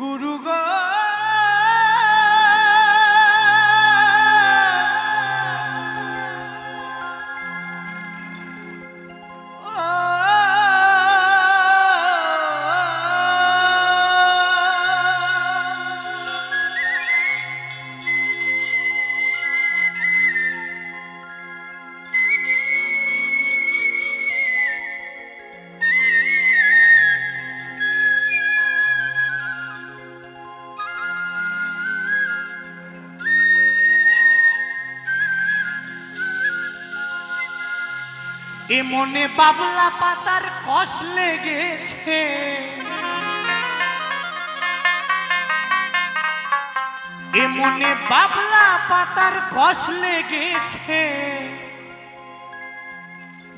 গুরু এ মনে বাবলা পাতার কষ লেগেছে। এ মনে বাবলা পাতার কষ লেগেছে।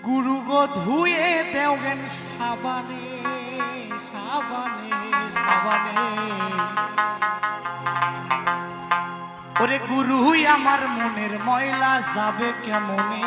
গুরু গো ধুয়ে দেওগেন সাবানে সাবানে সাবানে। ওরে গুরুই, আমার মনের ময়লা যাবে কেমনে?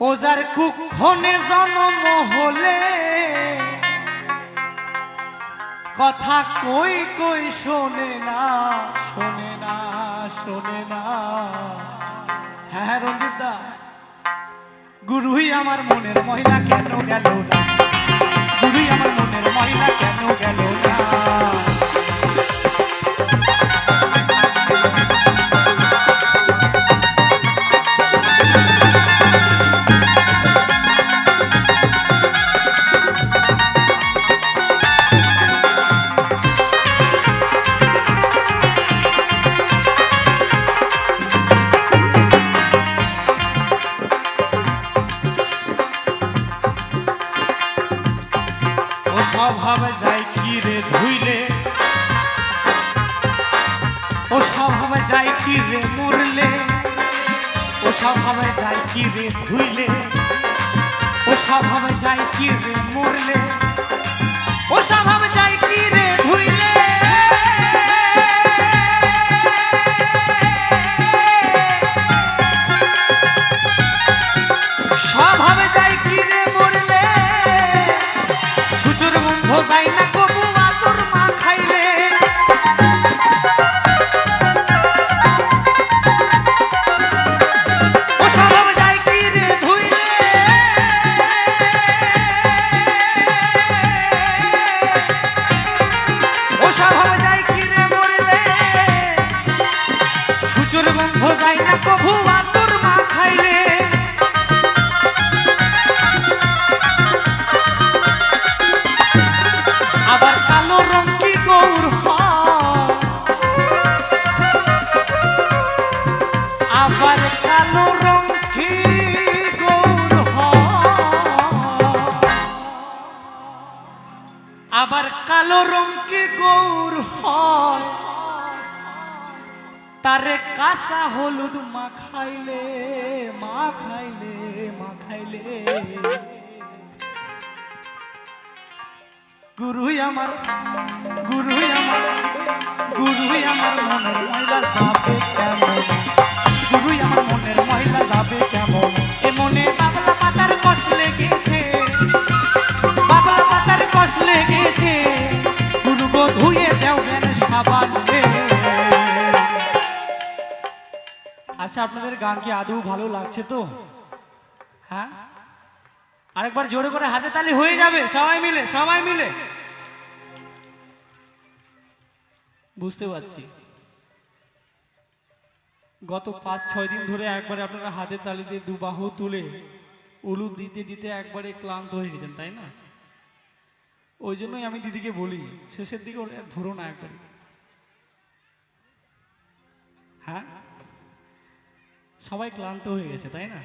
ও যার কুক্ষণে জনম হলে। কথা কই কই শোনে না শোনে না শোনে না। হ্যাঁ হ্যাঁ রঞ্জিত দা। গুরুই আমার মনের মহিলা কেন গেল না? ও স্বভাব যাই কি রে মরলে? ও স্বভাব যাই কি রে ধুইলে ও স্বভাব যাই কি রে মরলে? ও স্বভাব যাই কি স্বভাব যাই কিনে মরলে। ছুচুর গন্ধ যাই না কভু বান্ধব। আবার কালো রং কি গৌর হয়? তারে কাঁচা হলুদ মা খাইলে মা খাইলে মা খাইলে গুরুই আমার গুরুই আমার গুরুই আমার মনের ময়লা যাবে কেমন গুরুই আমার মনের ময়লা যাবে আচ্ছা আপনাদের গান কি আদৌ ভালো লাগছে তো? হ্যাঁ? আরেকবার জোরে করে হাতে তালি হয়ে যাবে, সবাই মিলে সবাই মিলে। বুঝতে পারছি। গত পাঁচ, ছয় দিন ধরে একবারে আপনারা হাতে তালি দিয়ে দু বাহু তুলে উলু দিতে দিতে একবারে ক্লান্ত হয়ে গেছেন, তাই না? ওই জন্যই আমি দিদিকে বলি, শেষের দিকে ধরো না একবারে। হ্যাঁ? সবাই ক্লান্ত হয়ে গেছে, তাই না?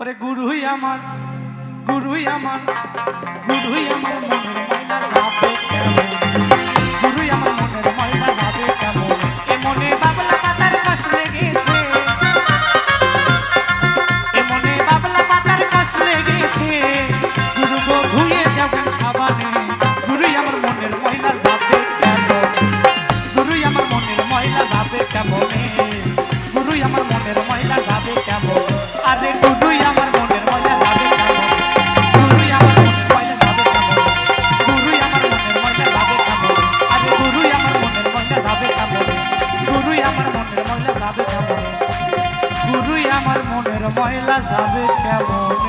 ওরে গুরুই আমার গুরুই আমার গুরুই আমার গুরুই আমার ময়লা যাবে কেমনে? গুরুই আমার মনের ময়লা যাবে কেমন? আরে গুরুই আমার মনের ময়লা যাবে কেমন? গুরুই আমার মনের ময়লা যাবে কেমন? গুরুই আমার মনের ময়লা যাবে কেমন? আরে গুরুই আমার মনের ময়লা যাবে কেমন? গুরুই আমার মনের ময়লা যাবে কেমন? গুরুই আমার মনের ময়লা যাবে কেমন?